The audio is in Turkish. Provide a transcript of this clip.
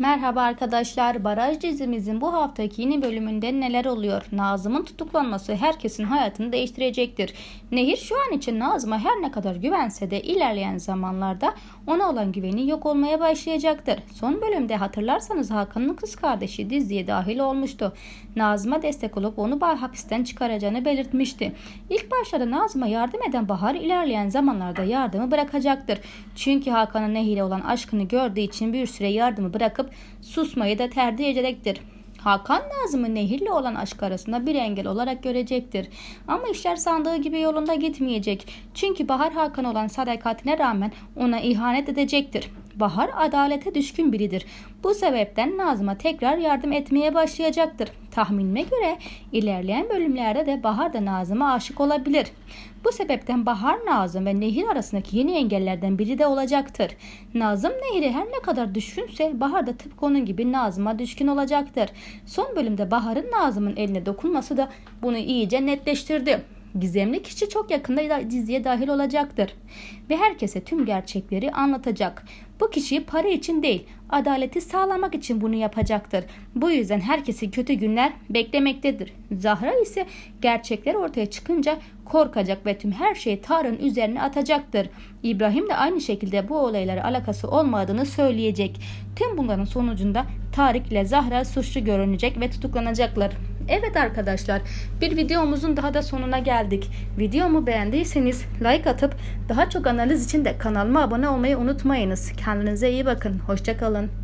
Merhaba arkadaşlar. Baraj dizimizin bu haftaki yeni bölümünde neler oluyor? Nazım'ın tutuklanması herkesin hayatını değiştirecektir. Nehir şu an için Nazım'a her ne kadar güvense de ilerleyen zamanlarda ona olan güveni yok olmaya başlayacaktır. Son bölümde hatırlarsanız Hakan'ın kız kardeşi diziye dahil olmuştu. Nazım'a destek olup onu hapisten çıkaracağını belirtmişti. İlk başlarda Nazım'a yardım eden Bahar ilerleyen zamanlarda yardımı bırakacaktır. Çünkü Hakan'ın Nehir'e olan aşkını gördüğü için bir süre yardımı bırakıp susmayı da tercih edecektir. Hakan Nazım'ın Nehir'le olan aşk arasında bir engel olarak görecektir. Ama işler sandığı gibi yolunda gitmeyecek. Çünkü Bahar Hakan olan sadakatine rağmen ona ihanet edecektir. Bahar adalete düşkün biridir. Bu sebepten Nazım'a tekrar yardım etmeye başlayacaktır. Tahminime göre ilerleyen bölümlerde de Bahar da Nazım'a aşık olabilir. Bu sebepten Bahar, Nazım ve Nehir arasındaki yeni engellerden biri de olacaktır. Nazım Nehir'e her ne kadar düşkünse Bahar da tıpkı onun gibi Nazım'a düşkün olacaktır. Son bölümde Bahar'ın Nazım'ın eline dokunması da bunu iyice netleştirdi. Gizemli kişi çok yakında da- diziye dahil olacaktır ve herkese tüm gerçekleri anlatacak. Bu kişi para için değil, adaleti sağlamak için bunu yapacaktır. Bu yüzden herkesi kötü günler beklemektedir. Zahra ise gerçekler ortaya çıkınca korkacak ve tüm her şeyi Tarık'ın üzerine atacaktır. İbrahim de aynı şekilde bu olaylara alakası olmadığını söyleyecek. Tüm bunların sonucunda Tarık ile Zahra suçlu görünecek ve tutuklanacaklar. Evet arkadaşlar bir videomuzun daha da sonuna geldik. Videomu beğendiyseniz like atıp daha çok analiz için de kanalıma abone olmayı unutmayınız. Kendinize iyi bakın. Hoşçakalın.